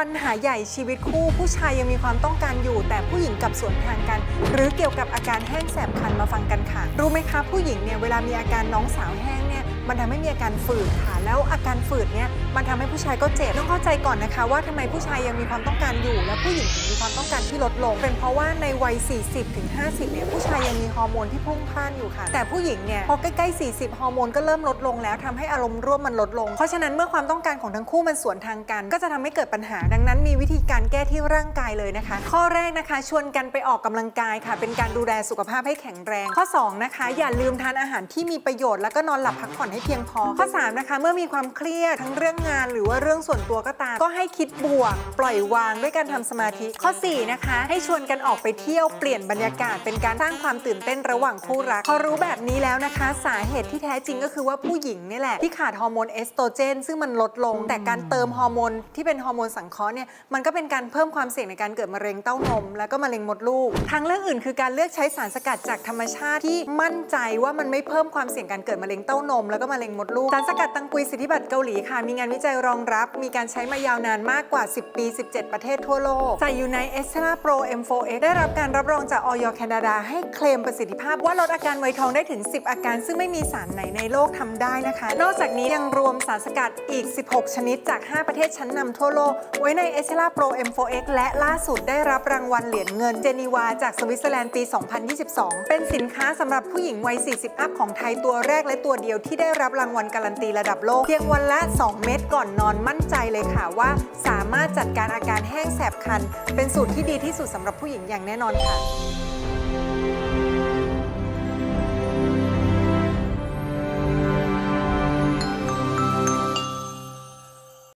ปัญหาใหญ่ชีวิตคู่ ผู้ชายยังมีความต้องการอยู่ แต่ผู้หญิงกับสวนทางกัน หรือเกี่ยวกับอาการแห้งแสบคันมาฟังกันค่ะ รู้ไหมคะผู้หญิงเนี่ยเวลามีอาการน้องสาวแห้งเนี่ย มันทำให้มีอาการฝืดค่ะ แล้วอาการฝืดเนี่ยมันทำให้ผู้ชายก็เจ็บต้องเข้าใจก่อนนะคะ ว่าทำไมผู้ชายยังมีความต้องการอยู่ และผู้หญิงถึงมีความต้องการที่ลดลง เป็นเพราะว่าในวัย 40ถึง50เนี่ยผู้ชายยังมีฮอร์โมนที่พุ่งพล่านอยู่ค่ะ แต่ผู้หญิงเนี่ยพอใกล้ๆ40 ฮอร์โมนก็เริ่มลดลงแล้วทำให้อารมณ์ร่วมมันลดลง เพราะฉะนั้นเมื่อความต้องการของทั้งคู่มันสวนทางกัน ก็จะทำให้เกิดปัญหา ดังนั้นมีวิธีการแก้ที่ร่างกายเลยนะคะ ข้อแรกนะคะ ชวนกันไปออกกำลังกายค่ะ เป็นการดูแลสุขภาพให้แข็งแรง ข้อสองนะคะอย่าลืมทานอาหารที่มีประโยชน์แล้วก็นอนหลับพักผ่อนให้เพียงพอ ข้อสามนะคะ เมื่อมีความเครียดทั้งเรื่องงานหรือว่าเรื่องส่วนตัวก็ตาม ก็ให้คิดบวก ปล่อยวางด้วยการทำสมาธิ ข้อสี่นะคะ ให้ชวนกันออกไปเที่ยวเปลี่ยนบรรยากาศเป็นการสร้างความตื่นเต้นระหว่างคู่รัก พอรู้แบบนี้แล้วนะคะ สาเหตุที่แท้จริงก็คือว่าผู้หญิงนี่แหละที่ขาดฮอร์โมนเอสโตรเจน ซึ่งมันลดลง แต่การเติมฮอร์โมนที่เป็นฮอร์โมนสังเคราะห์เนี่ยมันก็เป็นการเพิ่มความเสี่ยงในการเกิดมะเร็งเต้านม แล้วก็มะเร็งมดลูกทางเลือกอื่นคือการเลือกใช้สารสกัดจากธรรมชาติที่มั่นใจว่ามันไม่เพิ่มความเสี่ยงการเกิดมะเร็งเต้านมแล้วก็มะเร็งมดลูก สารสกัดตังกุยสิทธิบัตรเกาหลีค่ะ มีงานวิจัยรองรับ มีการใช้มายาวนานมากกว่า 10 ปี 17 ประเทศทั่วโลกใส่อยู่ใน e s t e r a Pro M4X ได้รับการรับรองจากออยแคนาดา ให้เคลมประสิทธิภาพว่าลดอาการไวทองได้ถึง 10 อาการ ซึ่งไม่มีสารไหนในโลกทำได้นะคะ นอกจากนี้ยังรวมสารสกัดอีก 16 ชนิดจาก 5 ประเทศชั้นนำทั่วโลก ไว้ใน e s t e r a Pro M4X และล่าสุดได้รับรางวัลเหรียญเงินเจนีวาจากสวิตเซอร์แลนด์ปี 2022 เป็นสินค้าสำหรับผู้หญิงวัย 40 อัพของไทยตัวแรกและตัวเดียวที่ได้รับรางวัลการันตีระดับโลก เพียงวันละ 2 เม็ดก่อนนอนมั่นใจเลยค่ะว่า สามารถจัดการอาการแห้งแสบคัน เป็นสูตรที่ดีที่สุดสำหรับผู้หญิงอย่างแน่นอนค่ะ